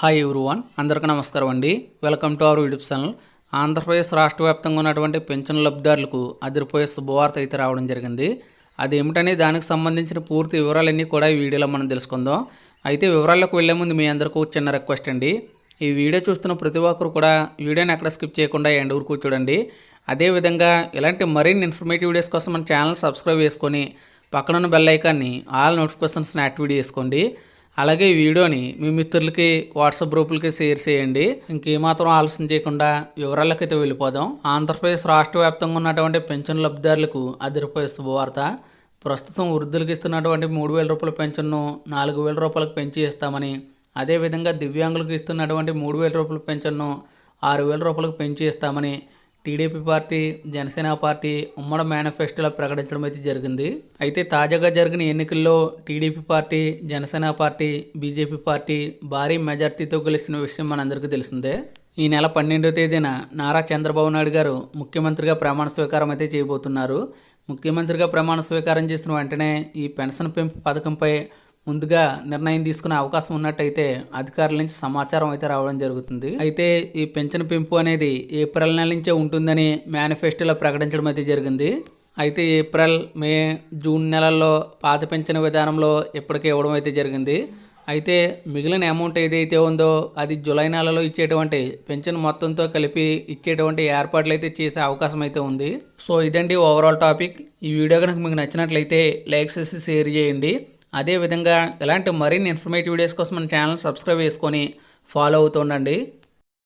Hi everyone అందరికీ నమస్కారం అండి. Welcome to our YouTube channel Andhra Pradesh రాష్ట్ర వ్యాప్తంగా ఉన్నటువంటి పెన్షన్ లబ్ధిదారులకు అదిరిపోయే శుభవార్త అయితే రావడం జరిగింది. అది ఏమిటనే దానికి సంబంధించిన పూర్తి వివరాలన్నీ కూడా ఈ వీడియోలో మనం తెలుసుకుందాం. అయితే వివరాల్లోకి వెళ్ళే ముందు మీ అందరికీ చిన్న రిక్వెస్ట్ అండి. ఈ వీడియో చూస్తున్న ప్రతి ఒక్కరు కూడా వీడియోని ఎక్కడ స్కిప్ చేయకుండా ఎండ్ వరకు చూడండి అదేవిధంగా ఇలాంటి మరిన్ని ఇన్ఫర్మేటివ్ వీడియోస్ కోసం మన ఛానల్ సబ్స్క్రైబ్ చేసుకొని పక్కనున్న బెల్ ఐకాన్ని ఆల్ నోటిఫికేషన్స్ని యాక్టివేట్ చేసుకోండి. అలాగే ఈ వీడియోని మీ మిత్రులకి వాట్సాప్ గ్రూపులకి షేర్ చేయండి. ఇంకేమాత్రం ఆలస్యం చేయకుండా వివరాలకైతే వెళ్ళిపోదాం. ఆంధ్రప్రదేశ్ రాష్ట్ర వ్యాప్తంగా ఉన్నటువంటి పెన్షన్ లబ్ధిదారులకు అదిరిపోయే శుభవార్త ప్రస్తుతం వృద్ధులకు ఇస్తున్నటువంటి మూడు వేల రూపాయల పెన్షన్ను నాలుగు వేల రూపాయలకు పెంచి ఇస్తామని అదేవిధంగా దివ్యాంగులకు ఇస్తున్నటువంటి మూడు వేల రూపాయల పెన్షన్ను ఆరు వేల రూపాయలకు పెంచి ఇస్తామని టీడీపీ పార్టీ జనసేన పార్టీ ఉమ్మడి మేనిఫెస్టోలో ప్రకటించడం అయితే జరిగింది. అయితే తాజాగా జరిగిన ఎన్నికల్లో TDP party Janasena party BJP party భారీ మెజార్టీతో గెలిచిన విషయం మనందరికీ తెలిసిందే. ఈ నెల పన్నెండవ తేదీన నారా చంద్రబాబు నాయుడు గారు ముఖ్యమంత్రిగా ప్రమాణ స్వీకారం అయితే చేయబోతున్నారు. ముఖ్యమంత్రిగా ప్రమాణ స్వీకారం చేసిన వెంటనే ఈ పెన్షన్ పెంపు పథకంపై ముందుగా నిర్ణయం తీసుకునే అవకాశం ఉన్నట్టయితే అధికారుల నుంచి సమాచారం అయితే రావడం జరుగుతుంది. అయితే ఈ పెన్షన్ పెంపు అనేది ఏప్రిల్ నెల నుంచే ఉంటుందని మేనిఫెస్టోలో ప్రకటించడం అయితే జరిగింది. అయితే ఏప్రిల్ మే జూన్ నెలల్లో పాత పెన్షన్ విధానంలో ఇప్పటికే ఇవ్వడం అయితే జరిగింది. అయితే మిగిలిన అమౌంట్ ఏదైతే ఉందో అది జూలై నెలలో ఇచ్చేటువంటి పెన్షన్ మొత్తంతో కలిపి ఇచ్చేటువంటి ఏర్పాట్లు అయితే చేసే అవకాశం అయితే ఉంది. సో ఇదండి ఓవరాల్ టాపిక్. ఈ వీడియో కనుక మీకు నచ్చినట్లయితే లైక్ చేసి షేర్ చేయండి. అదేవిధంగా ఇలాంటి మరిన్ని ఇన్ఫర్మేటివ్ వీడియోస్ కోసం మన ఛానల్ సబ్స్క్రైబ్ చేసుకొని ఫాలో అవుతూ ఉండండి.